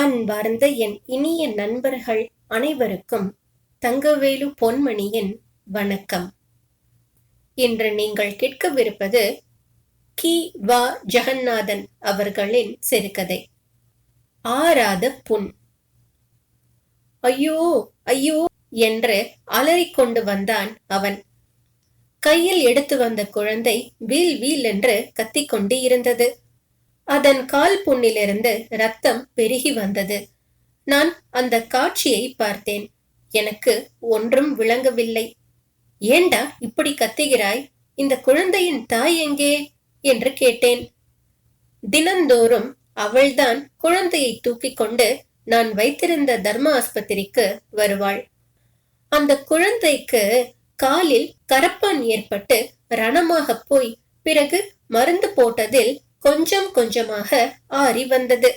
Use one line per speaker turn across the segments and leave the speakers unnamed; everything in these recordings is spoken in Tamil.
அன்பார்ந்த என் இனிய நண்பர்கள் அனைவருக்கும் தங்கவேலு பொன்மணியின் வணக்கம். இன்று நீங்கள் கேட்கவிருப்பது கி. வா. ஜெகநாதன் அவர்களின் சிறுகதை. ஆறாத புண். ஐயோ ஐயோ என்று அலறிக்கொண்டு வந்தான் அவன். கையில் எடுத்து வந்த குழந்தை வீல் வீல் என்று கத்திக்கொண்டு இருந்தது அதன் கால் புண்ணிலிருந்து ரத்தம் பெருகி வந்தது. நான் அந்த காட்சியை பார்த்தேன். எனக்கு ஒன்றும் விளங்கவில்லை. ஏண்டா இப்படி கத்துகிறாய்? இந்த குழந்தையின் தாய் எங்கே? என்று கேட்டேன். தினந்தோறும் அவள்தான் குழந்தையை தூக்கிக் கொண்டு நான் வைத்திருந்த தர்ம ஆஸ்பத்திரிக்கு வருவாள். அந்த குழந்தைக்கு காலில் கரப்பான் ஏற்பட்டு ரணமாக போய் பிறகு மருந்து போட்டதில் கொஞ்சம் கொஞ்சமாக ஆறி வந்தது.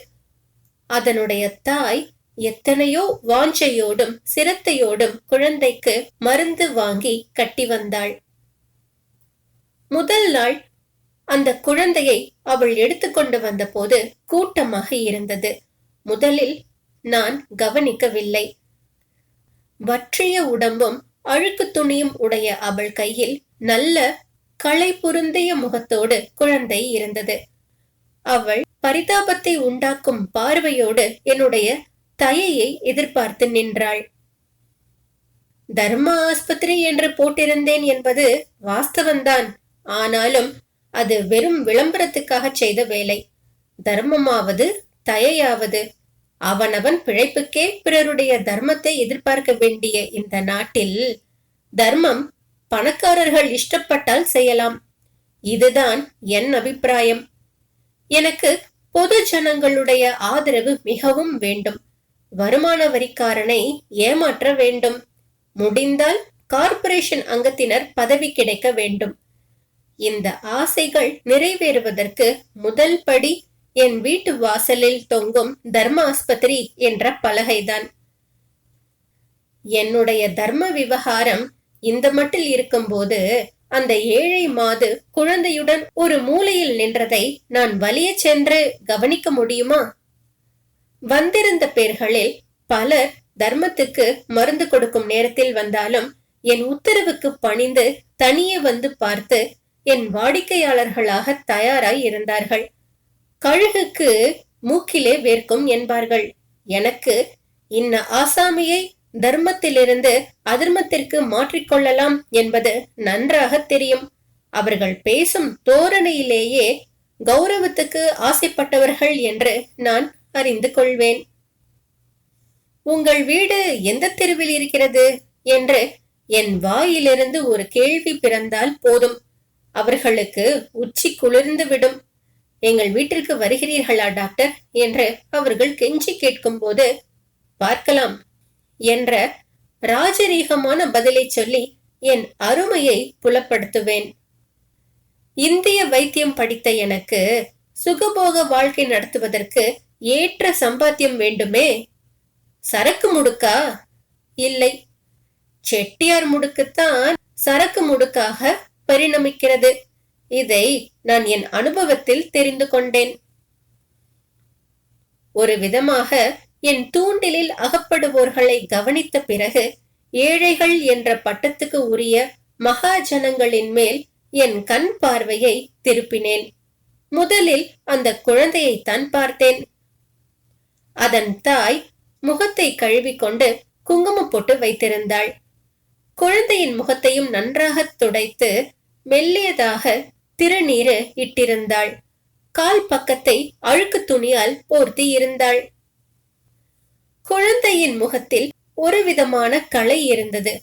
அதனுடைய தாய் எத்தனையோ வாஞ்சையோடும் சிரத்தையோடும் குழந்தைக்கு மருந்து வாங்கி கட்டி வந்தாள். முதல் நாள் அந்த குழந்தையை அவள் எடுத்துக்கொண்டு வந்தபோது கூட்டமாக இருந்தது. முதலில் நான் கவனிக்கவில்லை. வற்றிய உடம்பும் அழுக்கு துணியும் உடைய அவள் கையில் நல்ல களை பொருந்திய முகத்தோடு குழந்தை இருந்தது. அவள் பரிதாபத்தை உண்டாக்கும் பார்வையோடு என்னுடைய தயையை எதிர்பார்த்து நின்றாள். தர்ம ஆஸ்பத்திரி என்று போட்டிருந்தேன் என்பது வாஸ்தவந்தான் ஆனாலும் அது வெறும் விளம்பரத்துக்காக செய்த வேலை. தர்மமாவது தயையாவது. அவனவன் பிழைப்புக்கே பிறருடைய தர்மத்தை எதிர்பார்க்க வேண்டிய இந்த நாட்டில் தர்மம் பணக்காரர்கள் இஷ்டப்பட்டால் செய்யலாம். இதுதான் என் அபிப்பிராயம். எனக்கு பொது ஜனங்களுடைய ஆதரவு மிகவும் வேண்டும். வருமான வரிக்காரனை ஏமாற்ற வேண்டும். முடிந்தால் கார்ப்பரேஷன் அங்கத்தினர் பதவி கிடைக்க வேண்டும். இந்த ஆசைகள் நிறைவேறுவதற்கு முதல் படி என் வீட்டு வாசலில் தொங்கும் தர்ம ஆஸ்பத்திரி என்ற பலகைதான். என்னுடைய தர்ம விவகாரம் இந்த மட்டில் இருக்கும்போது அந்த ஏழை மாது குழந்தையுடன் ஒரு மூலையில் நின்றதை நான் வலிய சென்று கவனிக்க முடியுமா? வந்திருந்த பேர்களில் பலர் தர்மத்துக்கு மருந்து கொடுக்கும் நேரத்தில் வந்தாலும் என் உத்தரவுக்கு பணிந்து தனியே வந்து பார்த்து என் வாடிக்கையாளர்களாக தயாராய் இருந்தார்கள். கழுகுக்கு மூக்கிலே வேர்க்கும் என்பார்கள். எனக்கு இன்ன ஆசாமியை தர்மத்திலிருந்து அதர்மத்திற்கு மாற்றிக்கொள்ளலாம் என்பது நன்றாக தெரியும். அவர்கள் பேசும் தோரணையிலேயே கௌரவத்துக்கு ஆசைப்பட்டவர்கள் என்று நான் அறிந்து கொள்வேன். உங்கள் வீடு எந்த தெருவில் இருக்கிறது? என்று என் வாயிலிருந்து ஒரு கேள்வி பிறந்தால் போதும். அவர்களுக்கு உச்சி குளிர்ந்து விடும். எங்கள் வீட்டிற்கு வருகிறீர்களா டாக்டர்? என்று அவர்கள் கெஞ்சி கேட்கும் போது பார்க்கலாம் என்ற ராஜரீகமான பதிலை சொல்லி என் அருமையை புலப்படுத்துவேன். இந்திய வைத்தியம் படித்த எனக்கு சுகபோக வாழ்க்கை நடத்துவதற்கு ஏற்ற சம்பாத்தியம் வேண்டுமே? சரக்கு முடுக்கா? இல்லை. செட்டியார் முடுக்குத்தான் சரக்கு முடுக்காக பரிணமிக்கிறது. இதை நான் என் அனுபவத்தில் தெரிந்து கொண்டேன். ஒரு விதமாக என் தூண்டிலில் அகப்படுவோர்களை கவனித்த பிறகு ஏழைகள் என்ற பட்டத்துக்கு உரிய மகாஜனங்களின் மேல் என் கண் பார்வையை திருப்பினேன். முதலில் அந்த குழந்தையைத்தான் பார்த்தேன். அதன் தாய் முகத்தை கழுவிக்கொண்டு குங்குமம் போட்டு வைத்திருந்தாள். குழந்தையின் முகத்தையும் நன்றாக துடைத்து மெல்லியதாக திருநீரு இட்டிருந்தாள். கால் பக்கத்தை அழுக்கு துணியால் போர்த்தி இருந்தாள். குழந்தையின் முகத்தில் ஒரு விதமான களை இருந்தது.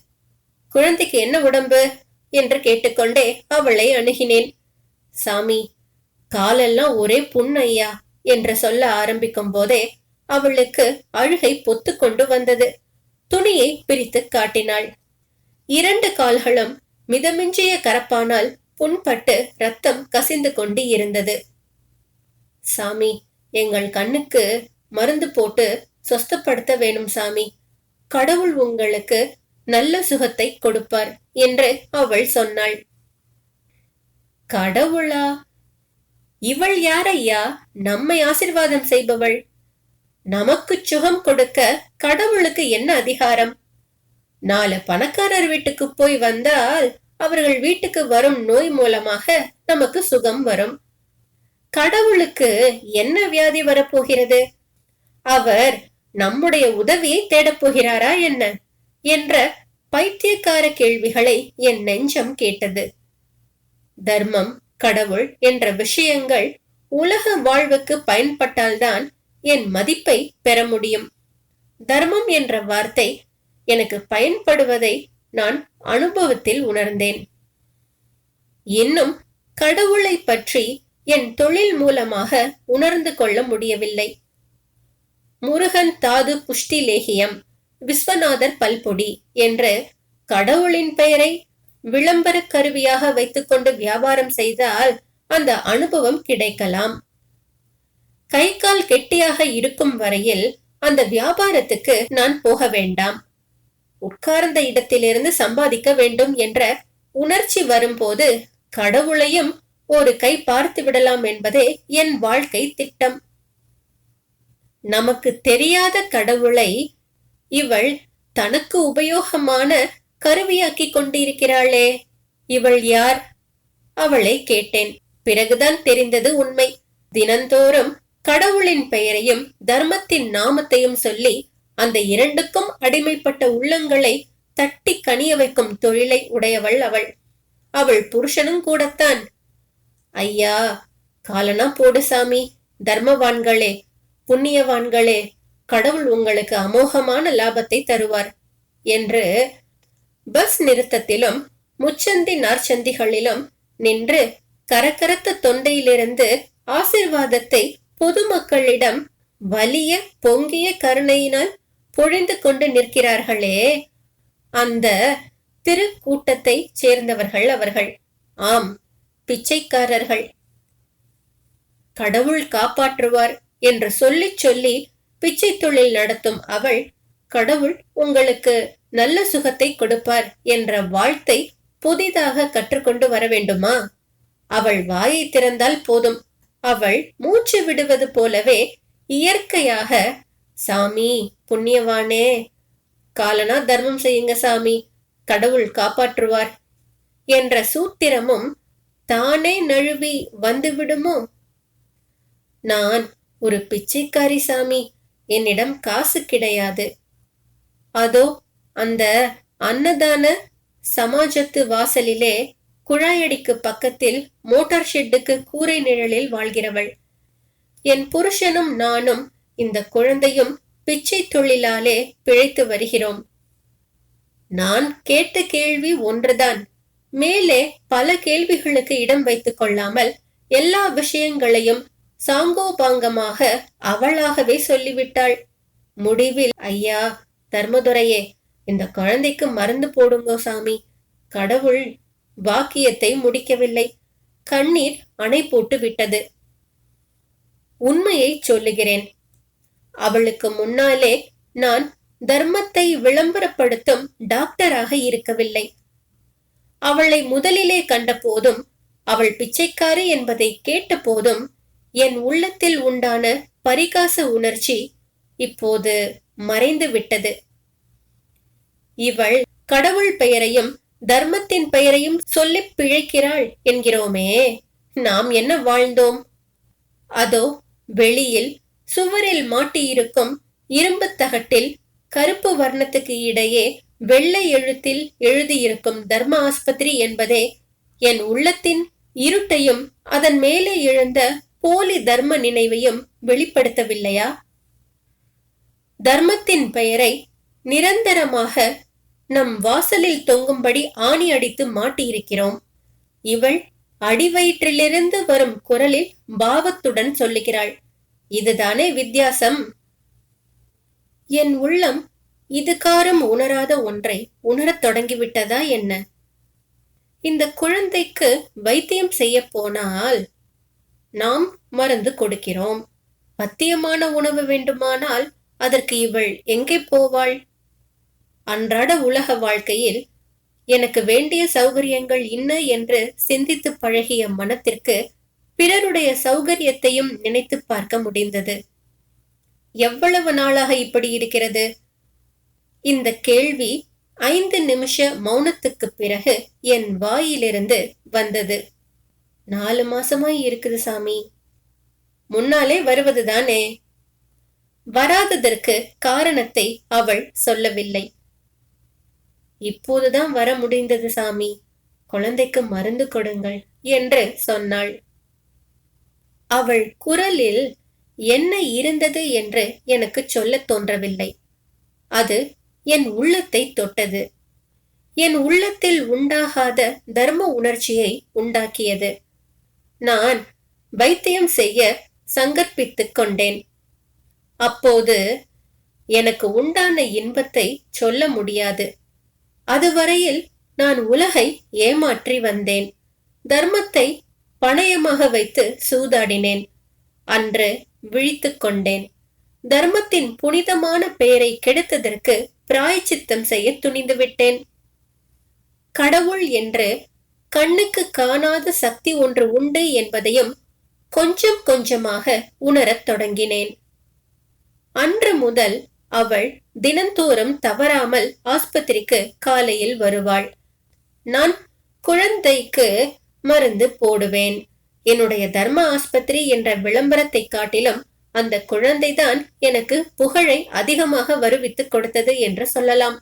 குழந்தைக்கு என்ன உடம்பு? என்று கேட்டுக்கொண்டே அவளை அணுகினேன். சாமி காலெல்லாம் ஒரே புண்ணையா என்று சொல்ல ஆரம்பிக்கும் போதே அவளுக்கு அழுகை பொத்து கொண்டு வந்தது. துணியை பிரித்து காட்டினாள். இரண்டு கால்களும் மிதமிஞ்சிய கரப்பானால் புண்பட்டு ரத்தம் கசிந்து கொண்டு இருந்தது சாமி எங்கள் கண்ணுக்கு மருந்து போட்டு சொஸ்தப்படுத்த வேணும் சாமி. கடவுள் உங்களுக்கு நல்ல சுகத்தை கொடுப்பார் என்று அவள் சொன்னாள். கடவுளா? இவள் யாரையா நம்மை ஆசிர்வாதம் செய்பவள். நமக்கு சுகம் கொடுக்க கடவுளுக்கு என்ன அதிகாரம்? நாலு பணக்காரர் வீட்டுக்கு போய் வந்தால் அவர்கள் வீட்டுக்கு வரும் நோய் மூலமாக நமக்கு சுகம் வரும். கடவுளுக்கு என்ன வியாதி வரப்போகிறது? அவர் நம்முடைய உதவியை தேடப் போகிறாரா என்ன? என்ற பைத்தியக்கார கேள்விகளை என் நெஞ்சம் கேட்டது. தர்மம் கடவுள் என்ற விஷயங்கள் உலக வாழ்வுக்கு பயன்பட்டால்தான் என் மதிப்பை பெற முடியும். தர்மம் என்ற வார்த்தை எனக்கு பயன்படுவதை நான் அனுபவத்தில் உணர்ந்தேன். இன்னும் கடவுளை பற்றி என் தொழில் மூலமாக உணர்ந்து கொள்ள முடியவில்லை. முருகன் தாது புஷ்டி லேகியம் விஸ்வநாதர் பல்பொடி என்று கடவுளின் பெயரை விளம்பர கருவியாக வைத்துக்கொண்டு வியாபாரம் செய்தால் அந்த அனுபவம் கிடைக்கலாம். கை கால் கெட்டியாக இருக்கும் வரையில் அந்த வியாபாரத்துக்கு நான் போக வேண்டாம். உட்கார்ந்த இடத்திலிருந்து சம்பாதிக்க வேண்டும் என்ற உணர்ச்சி வரும்போது கடவுளையும் ஒரு கை பார்த்து விடலாம் என்பதே என் வாழ்க்கை திட்டம். நமக்கு தெரியாத கடவுளை இவள் தனக்கு உபயோகமான கருவியாக்கி கொண்டிருக்கிறாளே. இவள் யார்? அவளை கேட்டேன். பிறகுதான் தெரிந்தது உண்மை. தினந்தோறும் கடவுளின் பெயரையும் தர்மத்தின் நாமத்தையும் சொல்லி அந்த இரண்டுக்கும் அடிமைப்பட்ட உள்ளங்களை தட்டி கனிய வைக்கும் தொழிலை உடையவள் அவள். அவள் புருஷனும் கூடத்தான். ஐயா காலனா போடு சாமி தர்மவான்களே புண்ணியவான்களே கடவுள் உங்களுக்கு அமோகமான லாபத்தை தருவார் என்று பஸ் நிறுத்தத்திலும் முச்சந்தி நார்ச்சந்திகளிலும் நின்று கரக்கரத்த தொண்டையிலிருந்து ஆசிர்வாதத்தை பொதுமக்களிடம் வலிய பொங்கிய கருணையினால் பொழிந்து கொண்டு நிற்கிறார்களே அந்த திருக்கூட்டத்தை சேர்ந்தவர்கள் அவர்கள். ஆம் பிச்சைக்காரர்கள். கடவுள் காப்பாற்றுவார். என்று சொல்லிச் சொல்லி பிச்சை தொழில் நடத்தும் அவள் கடவுள் உங்களுக்கு நல்ல சுகத்தை கொடுப்பார் என்ற வாழ்த்தை புதிதாக கற்றுக்கொண்டு வர வேண்டுமா? அவள் வாயை திறந்தால் போதும். அவள் மூச்சு விடுவது போலவே இயற்கையாக சாமி புண்ணியவானே காலனா தர்மம் செய்யுங்க சாமி கடவுள் காப்பாற்றுவார் என்ற சூத்திரமும் தானே நழுவி வந்துவிடுமோ? நான் ஒரு பிச்சைக்காரி சாமி என்னிடம் காசு கிடையாது. அதோ அந்த அன்னதான சமாஜத்து வாசலிலே குழாயடிக்கு பக்கத்தில் மோட்டார் ஷெட்டுக்கு கூரை நிழலில் வாழ்கிறவள். என் புருஷனும் நானும் இந்த குழந்தையும் பிச்சை தொழிலாலே பிழைத்து வருகிறோம். நான் கேட்ட கேள்வி ஒன்றுதான். மேலே பல கேள்விகளுக்கு இடம் வைத்துக் கொள்ளாமல் எல்லா விஷயங்களையும் சாங்கோபாங்கமாக அவளாகவே சொல்லிவிட்டாள். முடிவில் ஐயா தர்மதுரையே இந்த குழந்தைக்கு மருந்து போடுங்கோ சாமி. கடவுள் வாக்கியத்தை முடிக்கவில்லை. கண்ணீர் அணை போட்டு விட்டது. உண்மையை சொல்லுகிறேன். அவளுக்கு முன்னாலே நான் தர்மத்தை விளம்பரப்படுத்தும் டாக்டராக இருக்கவில்லை. அவளை முதலிலே கண்ட போதும் அவள் பிச்சைக்காரி என்பதை கேட்ட போதும் என் உள்ளத்தில் உண்டான பரிகாச உணர்ச்சி இப்போது மறைந்து விட்டது. இவள் கடவுள் பெயரையும் தர்மத்தின் பெயரையும் சொல்லி பிழைக்கிறாள் என்கிறோமே நாம் என்ன வாழ்ந்தோம்? அதோ வெளியில் சுவரில் மாட்டியிருக்கும் இரும்பு தகட்டில் கருப்பு வர்ணத்துக்கு இடையே வெள்ளை எழுத்தில் எழுதியிருக்கும் தர்ம ஆஸ்பத்திரி என்பதே என் உள்ளத்தின் இருட்டையும் அதன் மேலே எழுந்த போலி தர்ம நினைவையும் வெளிப்படுத்தவில்லையா? தர்மத்தின் பெயரை நிரந்தரமாக நம் வாசலில் தொங்கும்படி ஆணி அடித்து மாட்டியிருக்கிறோம். இவள் அடிவயிற்றிலிருந்து வரும் குரலில் பாவத்துடன் சொல்லுகிறாள். இதுதானே வித்தியாசம்? என் உள்ளம் இதுகாரம் உணராத ஒன்றை உணரத் தொடங்கிவிட்டதா என்ன? இந்த குழந்தைக்கு வைத்தியம் செய்ய போனால் நாம் மருந்து கொடுக்கிறோம். பத்தியமான உணவு வேண்டுமானால் அதற்கு இவள் எங்கே போவாள்? அன்றாட உலக வாழ்க்கையில் எனக்கு வேண்டிய சௌகரியங்கள் இன்ன என்று சிந்தித்து பழகிய மனத்திற்கு பிறருடைய சௌகரியத்தையும் நினைத்து பார்க்க முடிந்தது. எவ்வளவு நாளாக இப்படி இருக்கிறது? இந்த கேள்வி ஐந்து நிமிஷ மௌனத்துக்கு பிறகு என் வாயிலிருந்து வந்தது. நாலு மாசமாய் இருக்குது சாமி. முன்னாலே வருவது தானே? வராததற்கு காரணத்தை அவள் சொல்லவில்லை. இப்போதுதான் வர முடிந்தது சாமி. குழந்தைக்கு மருந்து கொடுங்கள் என்று சொன்னாள். அவள் குரலில் என்ன இருந்தது என்று எனக்கு சொல்லத் தோன்றவில்லை. அது என் உள்ளத்தை தொட்டது. என் உள்ளத்தில் உண்டாகாத தர்ம உணர்ச்சியை உண்டாக்கியது. நான் வைத்தியம் செய்ய சங்கற்பித்துக் கொண்டேன். அப்போது எனக்கு உண்டான இன்பத்தை சொல்ல முடியாது. அதுவரையில் நான் உலகை ஏமாற்றி வந்தேன். தர்மத்தை பணயமாக வைத்து சூதாடினேன். அன்று விழித்துக் கொண்டேன். தர்மத்தின் புனிதமான பெயரை கெடுத்ததற்கு பிராயச்சித்தம் செய்ய துணிந்து விட்டேன் கடவுள் என்று கண்ணுக்கு காணாத சக்தி ஒன்று உண்டு என்பதையும் கொஞ்சம் கொஞ்சமாக உணரத் தொடங்கினேன். அன்று முதல் அவள் தினந்தோறும் தவறாமல் ஆஸ்பத்திரிக்கு காலையில் வருவாள். நான் குழந்தைக்கு மருந்து போடுவேன். என்னுடைய தர்ம ஆஸ்பத்திரி என்ற விளம்பரத்தை காட்டிலும் அந்த குழந்தைதான் எனக்கு புகழை அதிகமாக வருவித்துக் கொடுத்தது என்று சொல்லலாம்.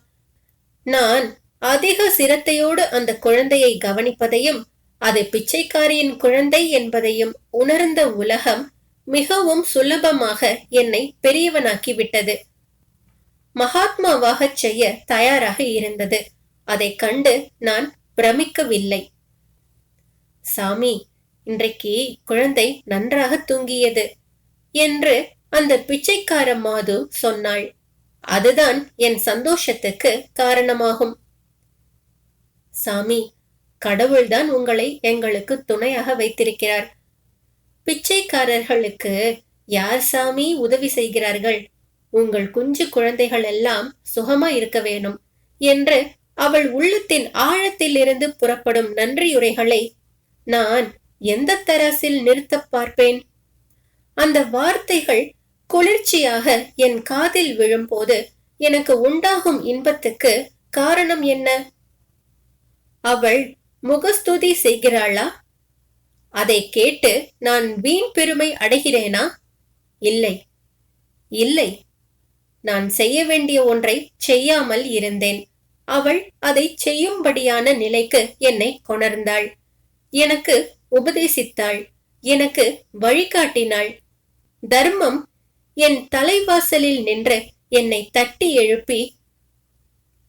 நான் அதிக சிரத்தையோடு அந்த குழந்தையை கவனிப்பதையும் அது பிச்சைக்காரியின் குழந்தை என்பதையும் உணர்ந்த உலகம் மிகவும் சுலபமாக என்னை பெரியவனாக்கி விட்டது மகாத்மாவாக செய்ய தயாராக இருந்தது. அதை கண்டு நான் பிரமிக்கவில்லை. சாமி இன்றைக்கு குழந்தை நன்றாக தூங்கியது என்று அந்த பிச்சைக்கார மாது சொன்னாள். அதுதான் என் சந்தோஷத்துக்கு காரணமாகும். சாமி கடவுள்தான் உங்களை எங்களுக்கு துணையாக வைத்திருக்கிறார். பிச்சைக்காரர்களுக்கு யார் சாமி உதவி செய்கிறார்கள்? உங்கள் குஞ்சு குழந்தைகள் எல்லாம் சுகமா இருக்க வேணும் என்று அவள் உள்ளத்தின் ஆழத்திலிருந்து புறப்படும் நன்றியுரைகளை நான் எந்த தராசில் நிறுத்தப் பார்ப்பேன்? அந்த வார்த்தைகள் குளிர்ச்சியாக என் காதில் விழும்போது எனக்கு உண்டாகும் இன்பத்துக்கு காரணம் என்ன? அவள் முகஸ்துதி செய்கிறாளா? அதை கேட்டு நான் வீண் பெருமை அடைகிறேனா? இல்லை. இல்லை. நான் செய்ய வேண்டிய ஒன்றை செய்யாமல் இருந்தேன். அவள் அதை செய்யும்படியான நிலைக்கு என்னை கொணர்ந்தாள். எனக்கு உபதேசித்தாள். எனக்கு வழிகாட்டினாள். தர்மம் என் தலைவாசலில் நின்று என்னை தட்டி எழுப்பி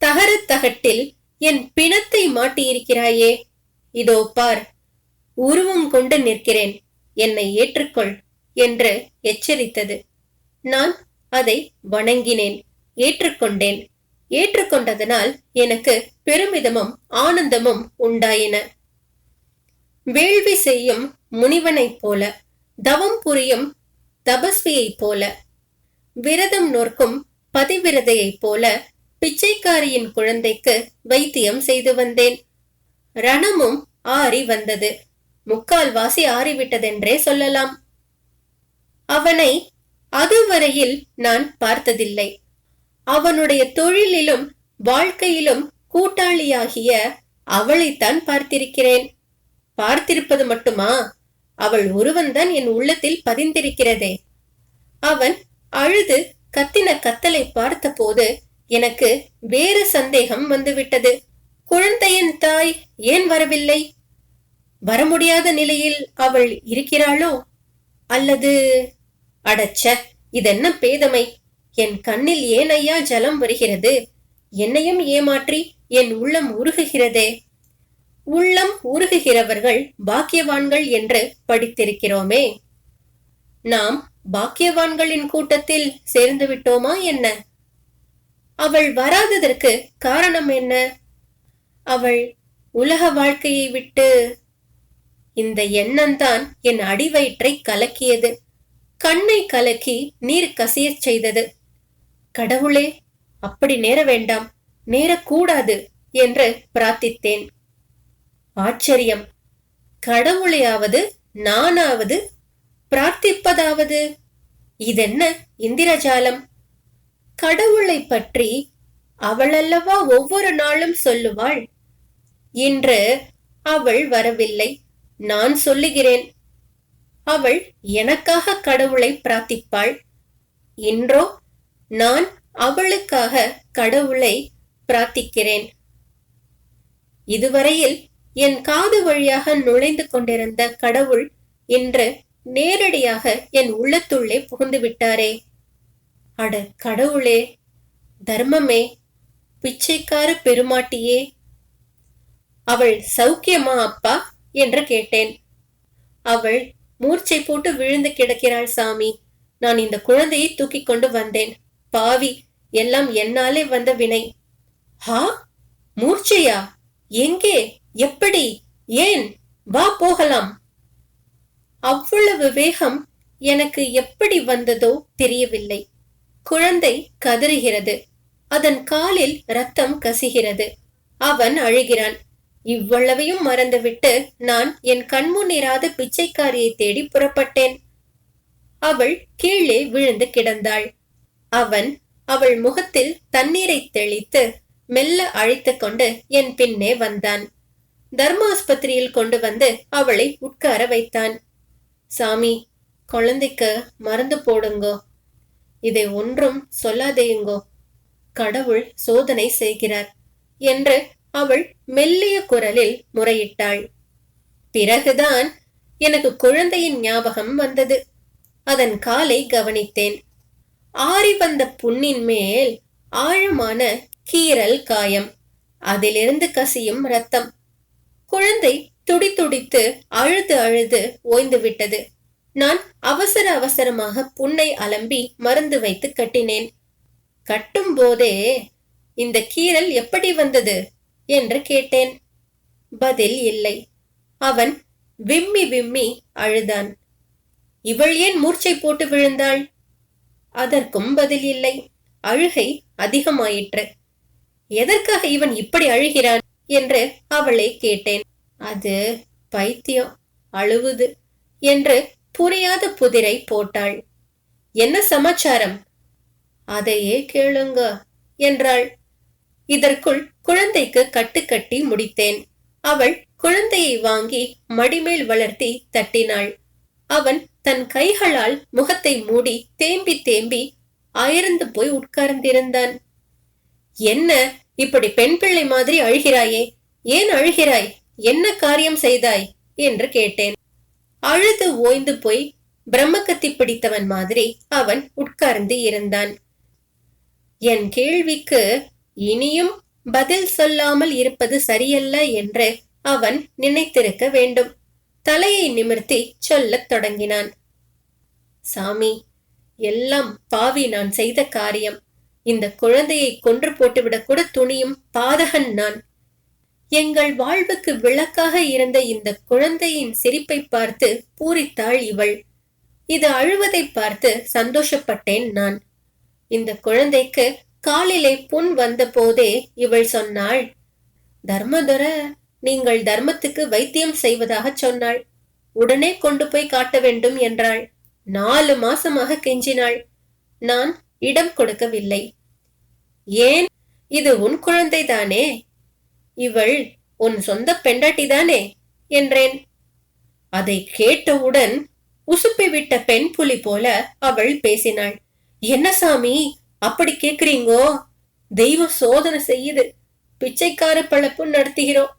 தகரத் தகட்டில் என் பிணத்தை மாட்டியிருக்கிறாயே. இதோ பார் உருவம் கொண்டு நிற்கிறேன். என்னை ஏற்றுக்கொள் என்று எச்சரித்தது. நான் அதை வணங்கினேன் ஏற்றுக்கொண்டேன். ஏற்றுக்கொண்டதனால் எனக்கு பெருமிதமும் ஆனந்தமும் உண்டாயின. வேள்வி செய்யும் முனிவனைப் போல தவம் புரியும் தபஸ்வியைப் போல விரதம் நோர்க்கும் பதிவிரதையைப் போல பிச்சைக்காரியின் குழந்தைக்கு வைத்தியம் செய்து வந்தேன். ரணமும் ஆறி வந்தது. முக்கால்வாசி ஆறிவிட்டதென்றே சொல்லலாம். அவனை அதுவரையில் நான் பார்த்ததில்லை. அவனுடைய தொழிலிலும் வாழ்க்கையிலும் கூட்டாளியாகிய அவளைத்தான் பார்த்திருக்கிறேன். பார்த்திருப்பது மட்டுமா? அவள் ஒருவன்தான் என் உள்ளத்தில் பதிந்திருக்கிறதே. அவன் அழுது கத்தின கத்தலை பார்த்தபோது எனக்கு வேறு சந்தேகம் வந்துவிட்டது. குழந்தையின் தாய் ஏன் வரவில்லை? வர முடியாத நிலையில் அவள் இருக்கிறாளோ? அல்லது அடச்ச இதென்ன பேதமை? என் கண்ணில் ஏன் ஐயா ஜலம் வருகிறது? என்னையும் ஏமாற்றி என் உள்ளம் உருகுகிறதே? உள்ளம் உருகுகிறவர்கள் பாக்கியவான்கள் என்று படித்திருக்கிறோமே. நாம் பாக்கியவான்களின் கூட்டத்தில் சேர்ந்து விட்டோமா என்ன? அவள் வராததற்கு காரணம் என்ன? அவள் உலக வாழ்க்கையை விட்டு இந்த எண்ணம்தான் என் அடிவயிற்றை கலக்கியது. கண்ணை கலக்கி நீர் கசியச் செய்தது. கடவுளே அப்படி நேர வேண்டாம் நேரக்கூடாது என்று பிரார்த்தித்தேன். ஆச்சரியம். கடவுளையாவது நானாவது பிரார்த்திப்பதாவது? இதென்ன இந்திரஜாலம்? கடவுளை பற்றி அவளல்லவா ஒவ்வொரு நாளும் சொல்லுவாள்? இன்று அவள் வரவில்லை. நான் சொல்லுகிறேன். அவள் எனக்காக கடவுளை பிரார்த்திப்பாள். இன்றோ நான் அவளுக்காக கடவுளை பிரார்த்திக்கிறேன். இதுவரையில் என் காது வழியாக நுழைந்து கொண்டிருந்த கடவுள் இன்று நேரடியாக என் உள்ளத்துள்ளே புகுந்து விட்டாரே. அட கடவுளே தர்மமே பிச்சைக்கார பெருமாட்டியே. அவள் சௌக்கியமா அப்பா? என்று கேட்டேன். அவள் மூர்ச்சை போட்டு விழுந்து கிடக்கிறாள் சாமி. நான் இந்த குழந்தையை தூக்கி கொண்டு வந்தேன். பாவி எல்லாம் என்னாலே வந்த வினை. ஹா? மூர்ச்சையா? எங்கே? எப்படி? ஏன்? வா போகலாம். அவ்வளவு வேகம் எனக்கு எப்படி வந்ததோ தெரியவில்லை. குழந்தை கதறுகிறது. அதன் காலில் ரத்தம் கசிகிறது. அவன் அழுகிறான். இவ்வளவையும் மறந்துவிட்டு நான் என் கண்முன்னிராத பிச்சைக்காரியை தேடி புறப்பட்டேன். அவள் கீழே விழுந்து கிடந்தாள். அவன் அவள் முகத்தில் தண்ணீரை தெளித்து மெல்ல அழைத்து கொண்டு என் பின்னே வந்தான். தர்மாஸ்பத்திரியில் கொண்டு வந்து அவளை உட்கார வைத்தான். சாமி குழந்தைக்கு மருந்து போடுங்கோ. இதை ஒன்றும் சொல்லாதேயுங்கோ. கடவுள் சோதனை செய்கிறார் என்று அவள் மெல்லிய குரலில் முறையிட்டாள். பிறகுதான் எனக்கு குழந்தையின் ஞாபகம் வந்தது. அதன் காலை கவனித்தேன். ஆறி வந்த புண்ணின் மேல் ஆழமான கீறல் காயம். அதிலிருந்து கசியும் ரத்தம் குழந்தை துடி துடித்து அழுது அழுது ஓய்ந்து விட்டது நான் அவசர அவசரமாக புண்ணை அலம்பி மருந்து வைத்து கட்டினேன். கட்டும் போதே இந்த கீறல் எப்படி வந்தது? என்று கேட்டேன். பதில் இல்லை. அவன் விம்மி விம்மி அழுதான். இவள் ஏன் மூர்ச்சை போட்டு விழுந்தாள்? அதற்கும் பதில் இல்லை. அழுகை அதிகமாயிற்று. எதற்காக இவன் இப்படி அழுகிறான்? என்று அவளை கேட்டேன். அது பைத்தியம் அழுவுது என்று புரியாத புதிரை போட்டாள். என்ன சமாச்சாரம்? அதையே கேளுங்க என்றாள். இதற்குள் குழந்தைக்கு கட்டுக்கட்டி முடித்தேன். அவள் குழந்தையை வாங்கி மடிமேல் வளர்த்தி தட்டினாள். அவன் தன் கைகளால் முகத்தை மூடி தேம்பி தேம்பி அயர்ந்து போய் உட்கார்ந்திருந்தான். என்ன இப்படி பெண் பிள்ளை மாதிரி அழுகிறாயே? ஏன் அழுகிறாய்? என்ன காரியம் செய்தாய்? என்று கேட்டேன். அழுது ஓய்ந்து போய் பிரம்மக்கத்தி பிடித்தவன் மாதிரி அவன் உட்கார்ந்து இருந்தான். என் கேள்விக்கு இனியும் பதில் சொல்லாமல் இருப்பது சரியல்ல என்று அவன் நினைத்திருக்க வேண்டும். தலையை நிமிர்த்தி சொல்லத் தொடங்கினான். சாமி எல்லாம் பாவி நான் செய்த காரியம். இந்த குழந்தையை கொன்று போட்டுவிடக்கூட துணியும் பாதகன் நான். எங்கள் வாழ்வுக்கு விளக்காக இருந்த இந்த குழந்தையின் சிரிப்பை பார்த்து பூரித்தாள் இவள். இது அழுவதை பார்த்து சந்தோஷப்பட்டேன் நான். இந்த குழந்தைக்கு காலிலே புண் வந்த போதே இவள் சொன்னாள் தர்மதுர நீங்கள் தர்மத்துக்கு வைத்தியம் செய்வதாக சொன்னாள். உடனே கொண்டு போய் காட்ட வேண்டும் என்றாள். நாலு மாசமாக கெஞ்சினாள். நான் இடம் கொடுக்கவில்லை. ஏன்? இது உன் குழந்தைதானே? இவள் உன் சொந்த பெண்டாட்டிதானே என்றேன். அதை கேட்டவுடன் உசுப்பி விட்ட பெண் புலி போல அவள் பேசினாள். என்ன சாமி அப்படி கேக்குறீங்கோ? தெய்வம் சோதனை செய்யுது பிச்சைக்கார பழப்பு நடத்துகிறோம்.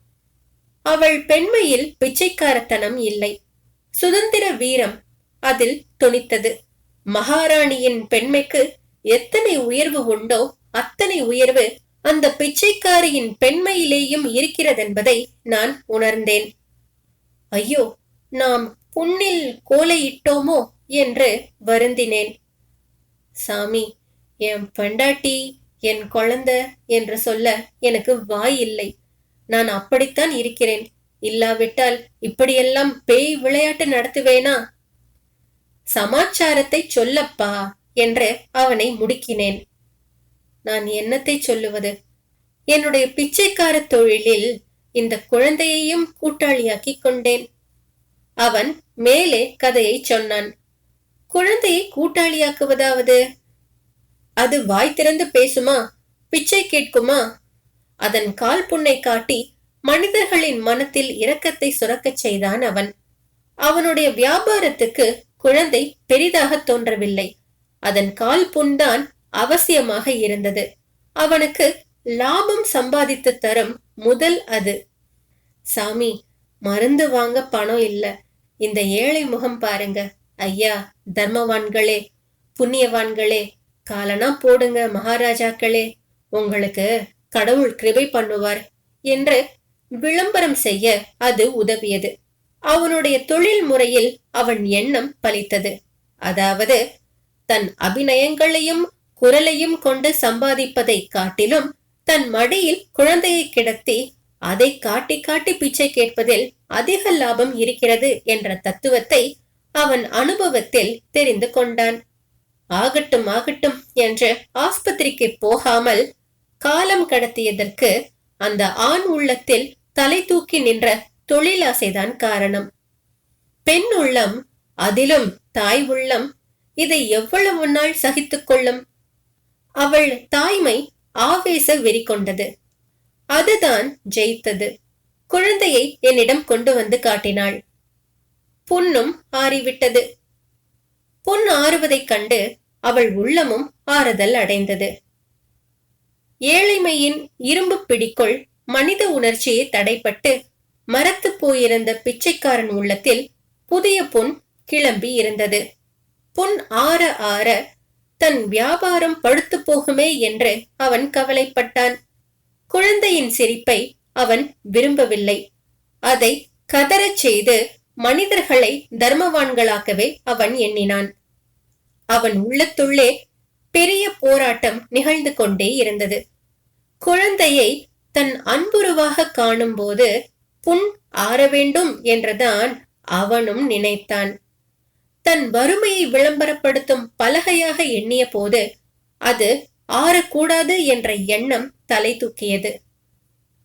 அவள் பெண்மையில் பிச்சைக்காரத்தனம் இல்லை. சுதந்திர வீரம் அதில் துணித்தது. மகாராணியின் பெண்மைக்கு எத்தனை உயர்வு உண்டோ அத்தனை உயர்வு அந்த பிச்சைக்காரியின் பெண்மையிலேயும் இருக்கிறதென்பதை நான் உணர்ந்தேன். ஐயோ நாம் புண்ணில் கோலையிட்டோமோ என்று வருந்தினேன். சாமி என் பெண்டாட்டி என் குழந்த என்று சொல்ல எனக்கு வாய் இல்லை. நான் அப்படித்தான் இருக்கிறேன். இல்லாவிட்டால் இப்படியெல்லாம் பேய் விளையாட்டு நடத்துவேனா? சமாச்சாரத்தை சொல்லப்பா என்று அவனை முடுக்கினேன். நான் என்னத்தை சொல்லுவது? என்னுடைய பிச்சைக்கார தொழிலில் இந்த குழந்தையையும் கூட்டாளியாக்கி கொண்டேன். அவன் மேலே கதையை சொன்னான். குழந்தையை கூட்டாளியாக்குவதாவது? அது வாய் திறந்து பேசுமா? பிச்சை கேட்குமா? அதன் கால் புண்ணை காட்டி மனிதர்களின் மனத்தில் இரக்கத்தை சுரக்கச் செய்தான் அவன். அவனுடைய வியாபாரத்துக்கு குழந்தை பெரிதாக தோன்றவில்லை. அதன் கால் புண்தான் அவசியமாக இருந்தது. அவனுக்கு லாபம் சம்பாதித்து தரும் முதல் அது. சாமி மருந்து வாங்க பணம் இல்ல. இந்த ஏழை முகம் பாருங்க. ஐயா தர்மவான்களே புண்ணியவான்களே காலனா போடுங்க மகாராஜாக்களே. உங்களுக்கு கடவுள் கிருபை பண்ணுவார் என்று விளம்பரம் செய்ய அது உதவியது. அவனுடைய தொழில் முறையில் அவன் எண்ணம் பலித்தது. அதாவது தன் அபிநயங்களையும் குரலையும் கொண்டு சம்பாதிப்பதை காட்டிலும் தன் மடியில் குழந்தையை கிடத்தி அதை காட்டி காட்டி பிச்சை கேட்பதில் அதிக லாபம் இருக்கிறது என்ற தத்துவத்தை அவன் அனுபவத்தில் தெரிந்து கொண்டான். ஆகட்டும் ஆகட்டும் என்று ஆஸ்பத்திரிக்கு போகாமல் காலம் கடத்தியதற்கு அந்த ஆண் உள்ளத்தில் தலை தூக்கி நின்ற தொழிலாசைதான் காரணம். பெண் உள்ளம் அதிலும் தாய் உள்ளம் இதை எவ்வளவு நாள் சகித்துக் கொள்ளும்? அவள் தாய்மை ஆவேச வெறி கொண்டது அதுதான் ஜெயித்தது. குழந்தையை என்னிடம் கொண்டு வந்து காட்டினாள். புண்ணும் ஆறிவிட்டது. புண் ஆறுவதைக் கண்டு அவள் உள்ளமும் ஆறுதல் அடைந்தது. ஏழைமையின் இரும்பு பிடிக்குள் மனித உணர்ச்சியை தடைப்பட்டு மரத்து போயிருந்த பிச்சைக்காரன் உள்ளத்தில் புதிய புண் கிளம்பி இருந்தது. புண் ஆற ஆற தன் வியாபாரம் பழுத்து போகுமே என்று அவன் கவலைப்பட்டான். குழந்தையின் சிரிப்பை அவன் விரும்பவில்லை. அதை கதறச் செய்து மனிதர்களை தர்மவான்களாக்கவே அவன் எண்ணினான். அவன் உள்ளத்துள்ளே பெரிய போராட்டம் நிகழ்ந்து கொண்டே இருந்தது. குழந்தையை தன் அன்புருவாக காணும்போது புண் ஆற வேண்டும் என்றுதான் அவனும் நினைத்தான். தன் வறுமையை விளம்பரப்படுத்தும் பலகையாக எண்ணிய போது அது ஆறக்கூடாது என்ற எண்ணம் தலை தூக்கியது.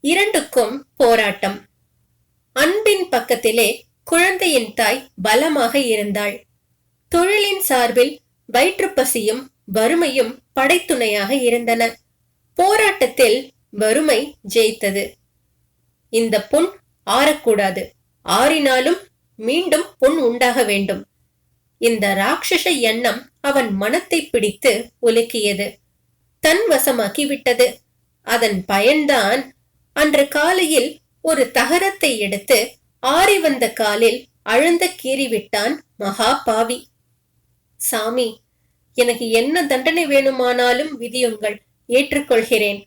இரண்டுக்கும் போராட்டம். அன்பின் பக்கத்திலே குழந்தையின் தாய் பலமாக இருந்தாள். தொழிலின் சார்பில் வயிற்றுப்பசியும் வறுமையும் படைத்துணையாக இருந்தன. போராட்டத்தில் வறுமை ஜெயித்தது. இந்த புண் ஆறக்கூடாது. ஆறினாலும் மீண்டும் புண் உண்டாக வேண்டும். இந்த ராட்சச எண்ணம் அவன் மனத்தை பிடித்து உலுக்கியது. தன் வசமாக்கி விட்டது அதன் பயன்தான் அன்று காலையில் ஒரு தகரத்தை எடுத்து ஆறி வந்த காலில் அழுந்த கீறிவிட்டான் மகா பாவி சாமி எனக்கு என்ன தண்டனை வேணுமானாலும் விதியுங்கள் ஏற்றுக்கொள்கிறேன்.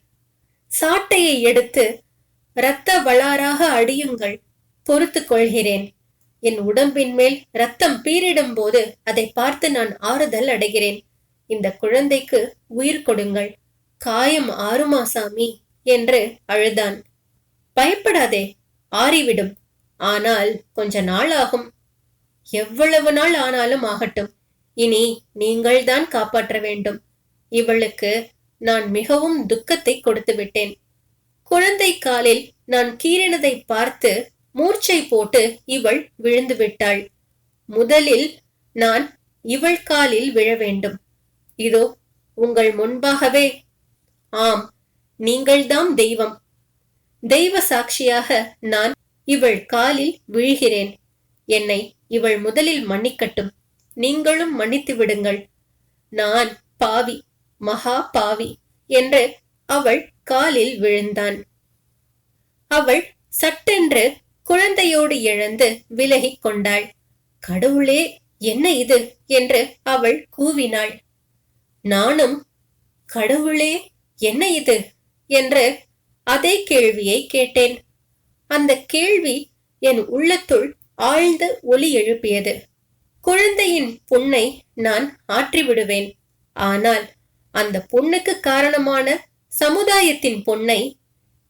சாட்டையை எடுத்து இரத்த வளாராக அடியுங்கள் பொறுத்துக் கொள்கிறேன் என் உடம்பின் மேல் ரத்தம் பீரிடும் போது அதை பார்த்து நான் ஆறுதல் அடைகிறேன். இந்த குழந்தைக்கு உயிர் கொடுங்கள். காயம் ஆறுமா சாமி? என்று அழுதான். பயப்படாதே ஆறிவிடும். ஆனால் கொஞ்ச நாள் ஆகும். எவ்வளவு நாள் ஆனாலும் ஆகட்டும். இனி நீங்கள்தான் காப்பாற்ற வேண்டும். இவளுக்கு நான் மிகவும் துக்கத்தை கொடுத்து விட்டேன் குழந்தை காலில் நான் கீறினதை பார்த்து மூர்ச்சை போட்டு இவள் விழுந்து விட்டாள். முதலில் நான் இவள் காலில் விழ வேண்டும். இதோ உங்கள் முன்பாகவே. ஆம் நீங்கள்தாம் தெய்வம். தெய்வ சாட்சியாக நான் இவள் காலில் விழுகிறேன். என்னை இவள் முதலில் மன்னிக்கட்டும். நீங்களும் மன்னித்து விடுங்கள். நான் பாவி மகா பாவி என்று அவள் காலில் விழுந்தான். அவள் சட்டென்று குழந்தையோடு எழுந்து விலகிக் கொண்டாள். கடவுளே என்ன இது? என்று அவள் கூவினாள். நானும் கடவுளே என்ன இது? என்று அதே கேள்வியை கேட்டேன். அந்த கேள்வி என் உள்ளத்துள் ஆழ்ந்த ஒலி எழுப்பியது. குழந்தையின் புண்ணை நான் ஆற்றிவிடுவேன். ஆனால் அந்த புண்ணுக்கு காரணமான சமுதாயத்தின் பொண்ணை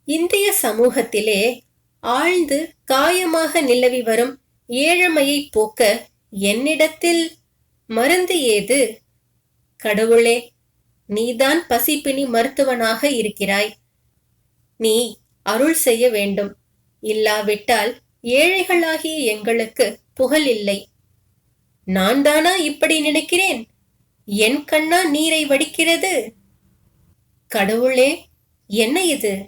இந்திய சமூகத்திலே ஆழ்ந்து காயமாக நிலவி வரும் ஏழமையை போக்க என்னிடத்தில் மருந்து ஏது? கடவுளே நீதான் பசிப்பினி மருத்துவனாக இருக்கிறாய். நீ அருள் செய்ய வேண்டும். இல்லாவிட்டால் ஏழைகளாகிய எங்களுக்கு புகழ் இல்லை. நான் தானா இப்படி நினைக்கிறேன்? என் கண்ணா நீரை வடிக்கிறது. கடவுளே என்ன இது?